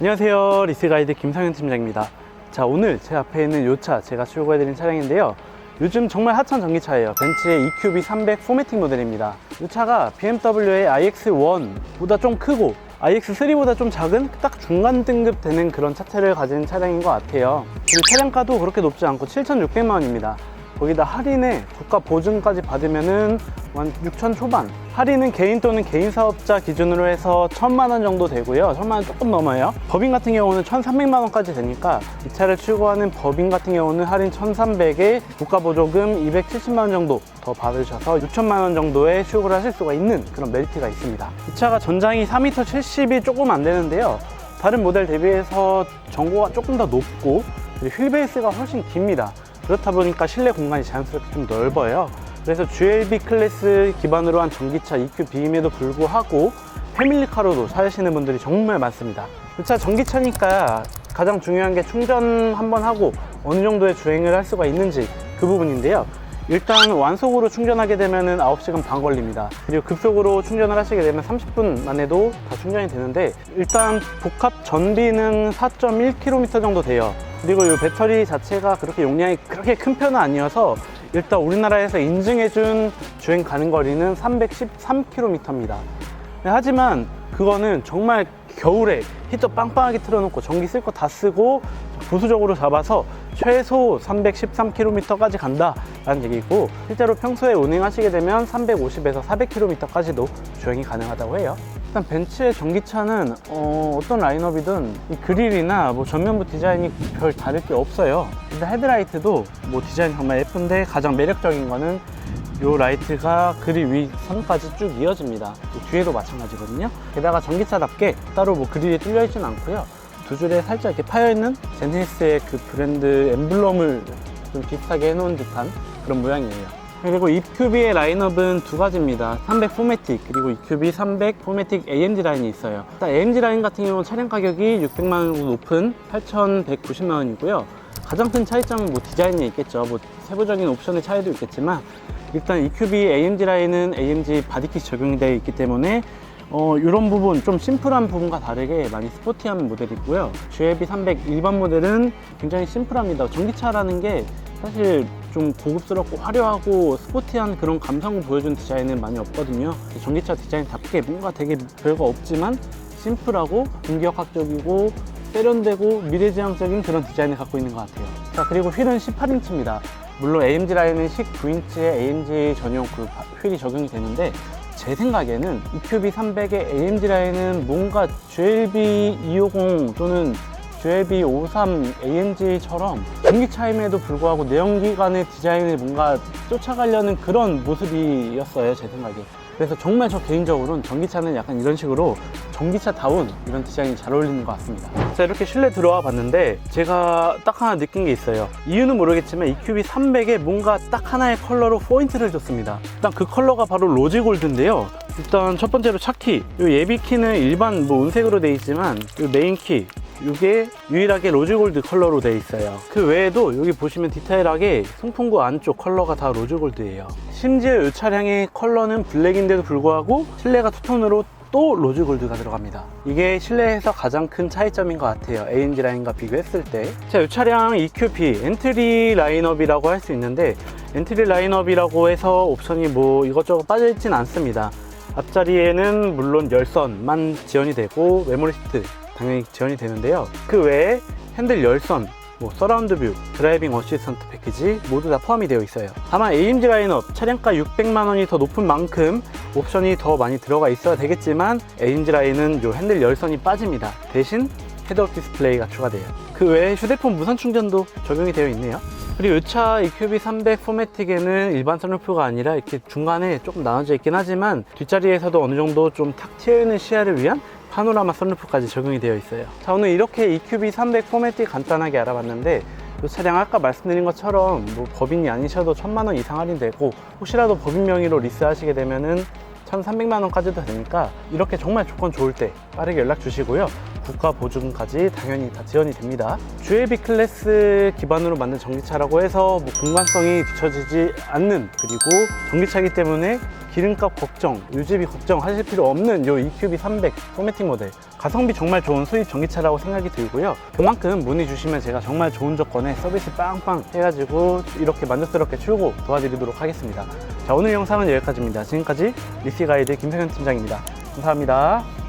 안녕하세요. 리스가이드 김상현 팀장입니다. 자 오늘 제 앞에 있는 이차 제가 출고해드린 차량인데요. 요즘 정말 핫한 전기차예요. 벤츠의 EQB 300 포매틱 모델입니다. 이 차가 BMW의 iX1보다 좀 크고 iX3보다 좀 작은 딱 중간 등급 되는 그런 차체를 가진 차량인 것 같아요. 그리고 차량가도 그렇게 높지 않고 7,600만 원입니다. 거기다 할인에 국가 보증까지 받으면은 한 6천 초반. 할인은 개인 또는 개인 사업자 기준으로 해서 1천만 원 정도 되고요. 1천만 원 조금 넘어요. 법인 같은 경우는 1,300만 원까지 되니까 이 차를 출고하는 법인 같은 경우는 할인 1,300에 국가 보조금 270만 원 정도 더 받으셔서 6천만 원 정도의 출고를 하실 수가 있는 그런 메리트가 있습니다. 이 차가 전장이 4m 70이 조금 안 되는데요. 다른 모델 대비해서 전고가 조금 더 높고 휠베이스가 훨씬 깁니다. 그렇다 보니까 실내 공간이 자연스럽게 좀 넓어요. 그래서 GLB 클래스 기반으로 한 전기차 EQB임에도 불구하고 패밀리카로도 사시는 분들이 정말 많습니다. 이 차 전기차니까 가장 중요한 게 충전 한번 하고 어느 정도의 주행을 할 수가 있는지 그 부분인데요. 일단 완속으로 충전하게 되면 9시간 반 걸립니다. 그리고 급속으로 충전을 하시게 되면 30분 만에도 다 충전이 되는데 일단 복합 전비는 4.1km 정도 돼요. 그리고 이 배터리 자체가 그렇게 용량이 그렇게 큰 편은 아니어서 일단 우리나라에서 인증해준 주행 가능 거리는 313km입니다. 하지만 그거는 정말 겨울에 히터 빵빵하게 틀어놓고 전기 쓸 거 다 쓰고 보수적으로 잡아서 최소 313km까지 간다라는 얘기고 실제로 평소에 운행하시게 되면 350에서 400km까지도 주행이 가능하다고 해요. 일단 벤츠의 전기차는 어, 떤 라인업이든 이 그릴이나 뭐 전면부 디자인이 별 다를 게 없어요. 일단 헤드라이트도 뭐 디자인 정말 예쁜데 가장 매력적인 거는 요 라이트가 그릴 위 선까지 쭉 이어집니다. 또 뒤에도 마찬가지거든요. 게다가 전기차답게 따로 뭐 그릴이 뚫려 있지는 않고요. 두 줄에 살짝 이렇게 파여 있는 젠테니스의 그 브랜드 엠블럼을 좀 비슷하게 해놓은 듯한 그런 모양이에요. 그리고 EQB의 라인업은 두 가지입니다. 300 포매틱 그리고 EQB 300 포매틱 AMG 라인이 있어요. 일단 AMG 라인 같은 경우는 차량 가격이 600만 원 정도 높은 8,190만 원이고요. 가장 큰 차이점은 뭐 디자인에 있겠죠. 뭐 세부적인 옵션의 차이도 있겠지만 일단 EQB AMG 라인은 AMG 바디킷 적용이 되어 있기 때문에 어, 이런 부분 좀 심플한 부분과 다르게 많이 스포티한 모델이고요. GLB 300 일반 모델은 굉장히 심플합니다. 전기차라는 게 사실 좀 고급스럽고 화려하고 스포티한 그런 감성을 보여주는 디자인은 많이 없거든요. 전기차 디자인답게 뭔가 되게 별거 없지만 심플하고 공기역학적이고 세련되고 미래지향적인 그런 디자인을 갖고 있는 것 같아요. 자 그리고 휠은 18인치입니다. 물론 AMG 라인은 19인치의 AMG 전용 그 휠이 적용이 되는데 제 생각에는 EQB 300의 AMG 라인은 뭔가 GLB 250 또는 GLB 53 AMG처럼 전기차임에도 불구하고 내연기관의 디자인을 뭔가 쫓아가려는 그런 모습이었어요 제 생각에 그래서 정말 저 개인적으로는 전기차는 약간 이런 식으로 전기차다운 이런 디자인이 잘 어울리는 것 같습니다. 자 이렇게 실내 들어와 봤는데 제가 딱 하나 느낀 게 있어요. 이유는 모르겠지만 EQB 300에 뭔가 딱 하나의 컬러로 포인트를 줬습니다. 일단 그 컬러가 바로 로지 골드인데요. 일단 첫 번째로 차키. 이 예비 키는 일반 뭐 은색으로 되어 있지만 이 메인 키 이게 유일하게 로즈골드 컬러로 되어 있어요. 그 외에도 여기 보시면 디테일하게 송풍구 안쪽 컬러가 다 로즈골드예요 심지어 이 차량의 컬러는 블랙인데도 불구하고 실내가 투톤으로 또 로즈 골드가 들어갑니다. 이게 실내에서 가장 큰 차이점인 것 같아요. AMG 라인과 비교했을 때자이 차량 EQP 엔트리 라인업이라고 할 수 있는데 엔트리 라인업이라고 해서 옵션이 뭐 이것저것 빠져있진 않습니다. 앞자리에는 물론 열선만 지원이 되고 메모리 시트 당연히 지원이 되는데요. 그 외에 핸들 열선, 뭐 서라운드 뷰, 드라이빙 어시스턴트 패키지 모두 다 포함이 되어 있어요. 다만 AMG 라인업 차량가 600만 원이 더 높은 만큼 옵션이 더 많이 들어가 있어야 되겠지만 AMG 라인은 요 핸들 열선이 빠집니다. 대신 헤드업 디스플레이가 추가돼요. 그 외에 휴대폰 무선 충전도 적용이 되어 있네요. 그리고 이차 EQB 300 포매틱에는 일반 선루프가 아니라 이렇게 중간에 조금 나눠져 있긴 하지만 뒷자리에서도 어느 정도 좀탁 트여있는 시야를 위한 파노라마 선루프까지 적용이 되어 있어요. 자 오늘 이렇게 EQB 300 포매틱 간단하게 알아봤는데 이 차량 아까 말씀드린 것처럼 뭐 법인이 아니셔도 천만 원 이상 할인되고 혹시라도 법인 명의로 리스하시게 되면은 1,300만 원까지도 되니까 이렇게 정말 조건 좋을 때 빠르게 연락 주시고요 국가 보증까지 당연히 다 지원이 됩니다. 주에비 클래스 기반으로 만든 전기차라고 해서 뭐 공간성이 뒤처지지 않는 그리고 전기차이기 때문에 기름값 걱정, 유지비 걱정 하실 필요 없는 요 EQB 300 포매틱 모델. 가성비 정말 좋은 수입 전기차라고 생각이 들고요. 그만큼 문의 주시면 제가 정말 좋은 조건에 서비스 빵빵 해가지고 이렇게 만족스럽게 출고 도와드리도록 하겠습니다. 자 오늘 영상은 여기까지입니다. 지금까지 리시 가이드 김성현 팀장입니다. 감사합니다